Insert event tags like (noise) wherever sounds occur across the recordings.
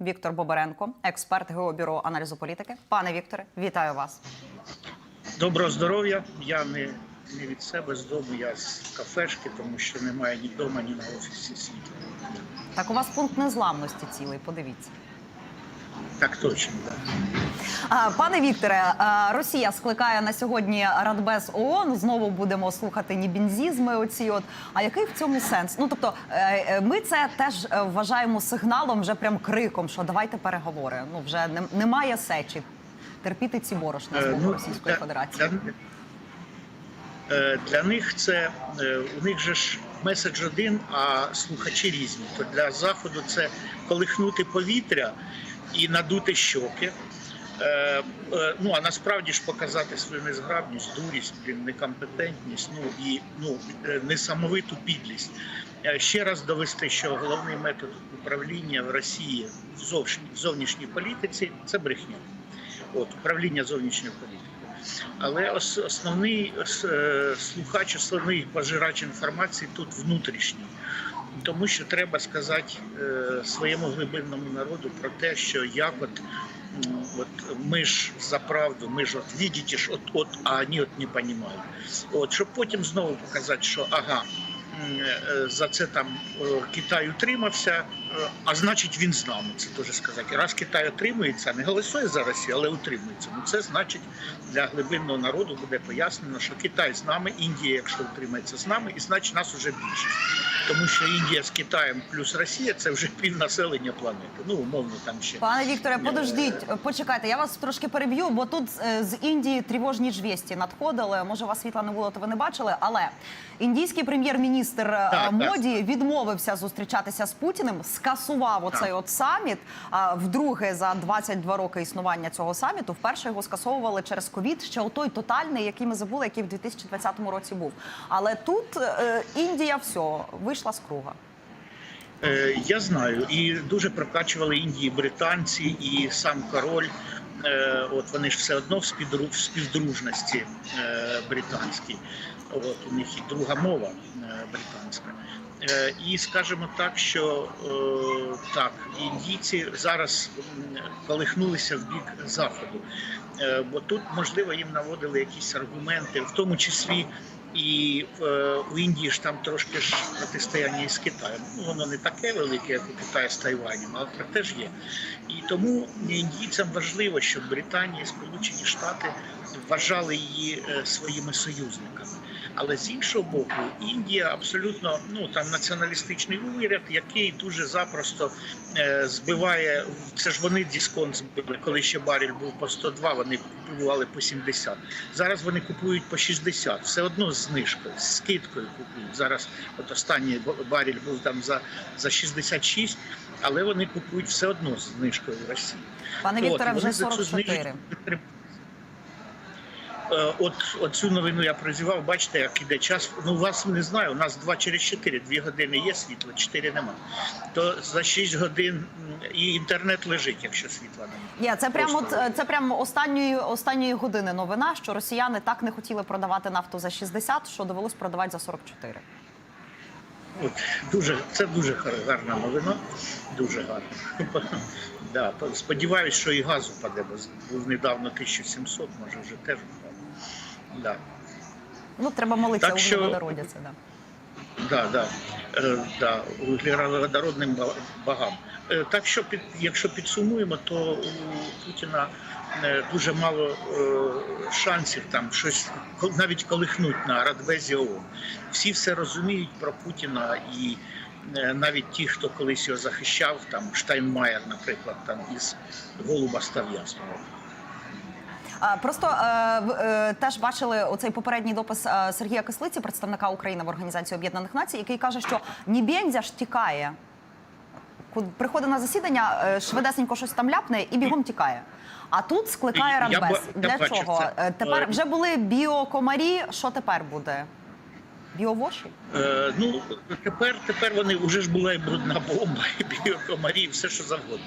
Віктор Бобаренко, експерт Геобюро аналізу політики. Пане Вікторе, вітаю вас. Доброго здоров'я. Я не, не від себе з дому, я з кафешки, тому що немає ні вдома, ні на офісі світла. Так у вас пункт незламності цілий. Подивіться. Так точно, так. А, Пане Вікторе, Росія скликає на сьогодні Радбез ООН. Знову будемо слухати нібінзізми. Оці от а який в цьому сенс? Ну тобто, е, е, ми це теж е, вважаємо сигналом, вже прям криком, що давайте переговори. Ну вже немає сечі. Терпіти ці борошна з боку ну, Російської для- Федерації. Для, для них це у них же ж меседж один, а слухачі різні. То для заходу це колихнути повітря і надути щоки. Е, е, ну а насправді ж показати свою незграбність, дурість, некомпетентність, ну і ну е, несамовиту підлість. Ще раз довести, що головний метод управління в Росії в зовнішній, зовнішній політиці це брехня. От управління зовнішньою політикою. Але ос- основний ос- слухач, основний пожирач інформації тут внутрішній. Тому що треба сказати е, своєму глибинному народу про те, що як от, от ми ж за правду, ми ж от видите от, от, а вони от не розуміють. От, щоб потім знову показати, що ага, за це там е, Китай утримався, е, а значить він з нами. Це теж сказати. Раз Китай утримується, не голосує за Росію, але утримується. Ну це значить для глибинного народу буде пояснено, що Китай з нами, Індія, якщо утримається з нами, і значить нас уже більшість. Тому що Індія з Китаєм плюс Росія це вже півнаселення планети. Ну умовно там ще. Пане Вікторе, Е, подождіть, почекайте, я вас трошки переб'ю, бо тут е, з Індії тривожні звісті надходили. Може, у вас світла не було, то ви не бачили. Але індійський прем'єр-міністр е, Так, Моді відмовився зустрічатися з Путіним, скасував оцей от саміт. А вдруге за 22 роки існування цього саміту вперше його скасовували через ковід. Ще у той тотальний, який ми забули, який в 2020 році був. Але тут е, Індія все вийшла з круга. Е, Я знаю, і дуже прокачували Індії британці і сам король. От вони ж все одно в співдру- в співдружності британській. От у них і друга мова е, британська. Е, І скажімо так, що е, так, індійці зараз колихнулися в бік заходу, бо тут можливо їм наводили якісь аргументи, в тому числі і е, у Індії ж там трошки ж протистояння із Китаєм. Ну, воно не таке велике, як у Китаї з Тайванем, але проте ж є. І тому індійцям важливо, щоб Британія і Сполучені Штати вважали її е, своїми союзниками. Але з іншого боку, Індія абсолютно ну там націоналістичний уряд, який дуже запросто е, збиває. Це ж вони дисконт збили, коли ще барель був по 102, вони купували по 70. Зараз вони купують по 60. Все одно з знижкою, з скидкою купують. Зараз от останній барель був там за, за 66, але вони купують все одно з знижкою в Росії. Пане Вікторе, вже за 44. Е, От, от цю новину я прозівав, бачите, як іде час. Ну, вас не знаю, у нас 2 через 4, 2 години є світло, 4 нема. То за 6 годин і інтернет лежить, якщо світла немає. Ні, це прямо е, це прямо останньої останньої години новина, що росіяни так не хотіли продавати нафту за 60, що довелось продавати за 44. От, дуже, це дуже гар- гарна новина, дуже гарна. (laughs) да, сподіваюсь, що і газ упаде, бо був недавно 1700, може вже теж. Да. Ну треба молитися Так що- водородяться. Да. Да, да, е, да, вуглеводородним ба- багам. Е, Так що під, якщо підсумуємо, то у Путіна е, дуже мало е, шансів там щось навіть колихнуть на Радбезі ООН. Всі все розуміють про Путіна і е, навіть ті, хто колись його захищав, там Штайнмаєр, наприклад, там із Голуба став ясно. А, Просто е, е, теж бачили оцей попередній допис е, Сергія Кислиці, представника України в Організації Об'єднаних Націй, який каже, що Нібензя ж тікає. Приходить на засідання, швидесенько щось там ляпне і бігом тікає. А тут скликає Радбез. Для чого? це. Тепер вже були біокомарі. Що тепер буде? Біовоші? Е, ну тепер, тепер вони вже ж була і брудна бомба, і біокомарі, і все що завгодно.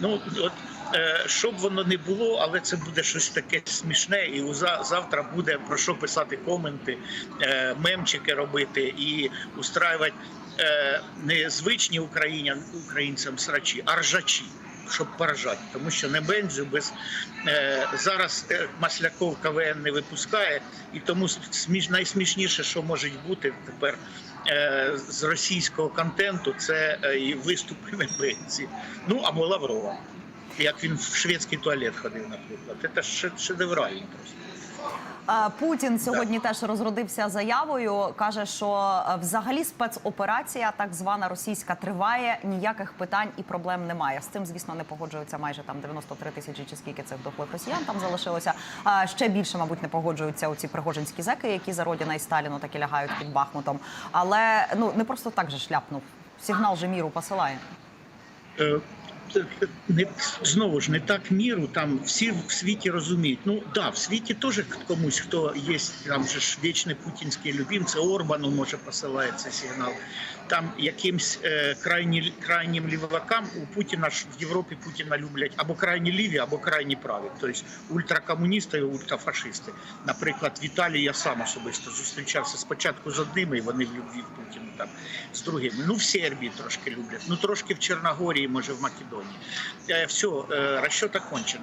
Ну от е, щоб воно не було, але це буде щось таке смішне, і завтра буде про що писати коменти, е, мемчики робити і устраювати е, не звичні українцям, срачі, а ржачі. щоб поражати, тому що не бензу без зараз Масляков КВН не випускає, і тому сміш, найсмішніше, що може бути тепер з російського контенту, це і виступи бензі. Ну або Лаврова. Як він в шведський туалет ходив, наприклад. Це ж шедеврально просто. Е, Путін сьогодні теж розродився заявою. каже, що е, взагалі спецоперація, так звана російська, триває. Ніяких питань і проблем немає. З цим, звісно, не погоджуються майже там 93 тисячі чи скільки цих дохлих росіян там залишилося. А ще більше, мабуть, не погоджуються оці пригожинські зеки, які за Родіна і Сталіну так і лягають під Бахмутом. Але ну не просто так же шляпнув. Сигнал же міру посилає. Не знову ж не так міру. Там всі в світі розуміють. Ну да, в світі теж комусь, хто є там же ж вічний путінський любимце, Орбану може посилає цей сигнал. Там якимсь е, крайні крайнім лівакам у Путіна ж в Європі Путіна люблять або крайні ліві, або крайні праві. Тобто ультракомуністи і ультрафашисти. Наприклад, в Італії я сам особисто зустрічався спочатку з одними, і вони в любві в Путіну там з другими. Ну в Сербії трошки люблять, ну трошки в Чорногорії, може в Македонії. Е, все, розчет окончен.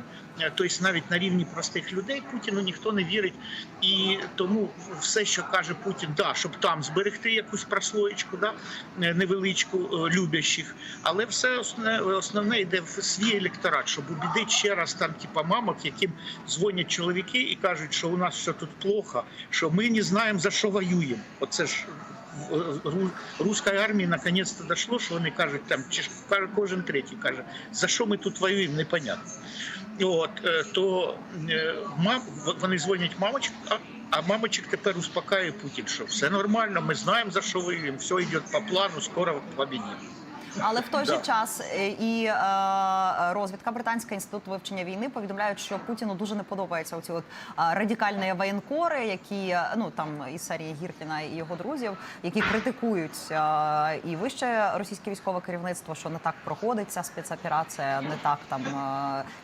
Тобто навіть на рівні простих людей Путіну ніхто не вірить, і тому все, що каже Путін, да, щоб там зберегти якусь прослоєчку, да, е, невеличку любящих, але все основне, основне йде в свій електорат, щоб убідити ще раз там, типа мамок, яким дзвонять чоловіки і кажуть, що у нас все тут плохо, що ми не знаємо за що воюємо. Оце ж в- ру- руської армії наконець-то дошло, що вони кажуть, там кожен третій каже, за що ми тут воюємо, непонятно. От е, то е, мам, вони дзвонять мамочку, а, мамочек тепер успокаює Путін, що все нормально, ми знаємо за що воюємо, все йде по плану, скоро побідемо. Але в той же час е, і е, розвідка британська інститут вивчення війни повідомляють, що Путіну дуже не подобаються оці от е, радикальні воєнкори, які ну там із серії Гіркіна і його друзів, які критикують і вище російське військове керівництво, що не так проходиться спецоперація, не так там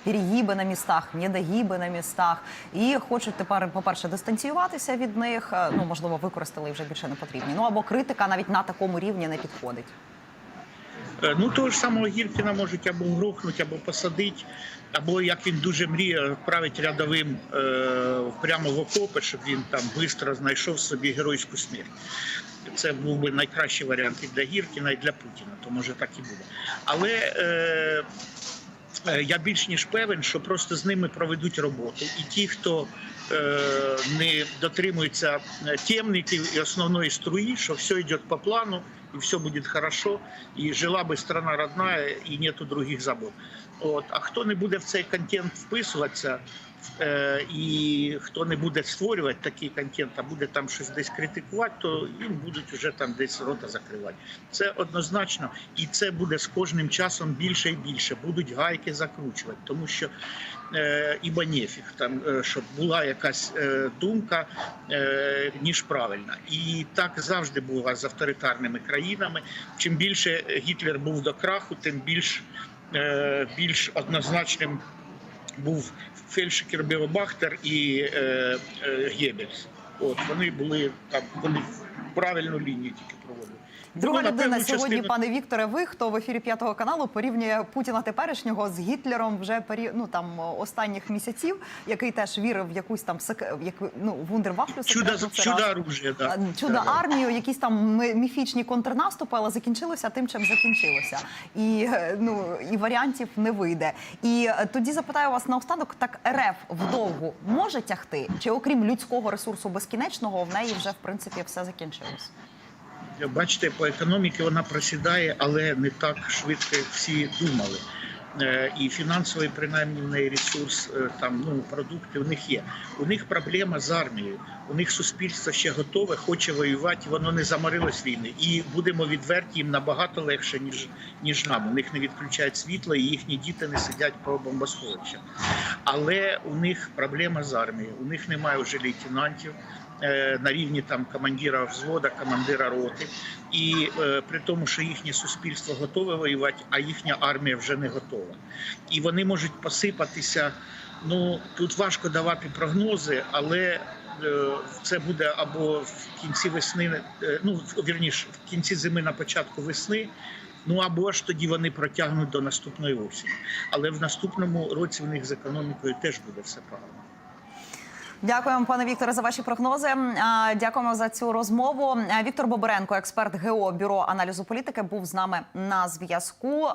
перегіби на містах, недогіби на містах, і хочуть тепер, по перше, дистанціюватися від них. Ну можливо, використали і вже більше не потрібні. Ну або критика навіть на такому рівні не підходить. Е, Ну, того ж самого Гіркіна можуть або грохнути, або посадити, або як він дуже мріє, вправити рядовим е, прямо в окопи, щоб він там швидко знайшов собі геройську смерть. Це був би найкращий варіант і для Гіркіна, і для Путіна, то може так і буде. Але е, е, я більш ніж певен, що просто з ними проведуть роботу. І ті, хто е, не дотримуються е, темників і основної струї, що все йде по плану, і все буде хорошо, і жила би страна родная, і нету других забот. От. А хто не буде в цей контент вписуватися, е, і хто не буде створювати такий контент, а буде там щось десь критикувати, то їм будуть вже там десь рота закривати. Це однозначно, і це буде з кожним часом більше і більше. Будуть гайки закручувати, тому що е, ібо нефіг, там е, щоб була якась е, думка е, ніж правильна. І так завжди було з авторитарними країнами. Чим більше Гітлер був до краху, тим більш, е, більш однозначним був фельдшер Білобахтер і е, е, Геббельс. От вони були там, вони правильну лінію тільки проводили. Друга Тому, людина сьогодні, частину- пане Вікторе, ви хто в ефірі п'ятого каналу порівнює Путіна теперішнього з Гітлером вже пері... ну, там останніх місяців, який теж вірив в якусь там сек... як ну вундервафлю чудо, чудо раз. оружия, да. Чудо Да, да. армію, якісь там міфічні контрнаступи, але закінчилося тим, чим закінчилося. І ну і варіантів не вийде. І е, тоді запитаю вас наостанок: так РФ вдовгу може тягти? Чи окрім людського ресурсу безкінечного в неї вже в принципі все закінчилось? Бачите, по економіці вона просідає, але не так швидко, як всі думали. Е, І фінансовий, принаймні, в неї ресурс, е, там ну продукти у них є. У них проблема з армією. У них суспільство ще готове, хоче воювати, воно не заморилось війни. І будемо відверті, їм набагато легше, ніж ніж нам. У них не відключають світло, і їхні діти не сидять по бомбосховищах. Але у них проблема з армією. У них немає вже лейтенантів е, на рівні там командира взвода, командира роти. І е, при тому, що їхнє суспільство готове воювати, а їхня армія вже не готова. І вони можуть посипатися. Ну тут важко давати прогнози, але е, це буде або в кінці весни, е, ну вірніше, в кінці зими на початку весни. Ну або ж тоді вони протягнуть до наступної осені. Але в наступному році в них з економікою теж буде все правильно. Дякуємо, пане Вікторе, за ваші прогнози. Дякуємо за цю розмову. Віктор Бобренко, експерт ГЕО бюро аналізу політики, був з нами на зв'язку.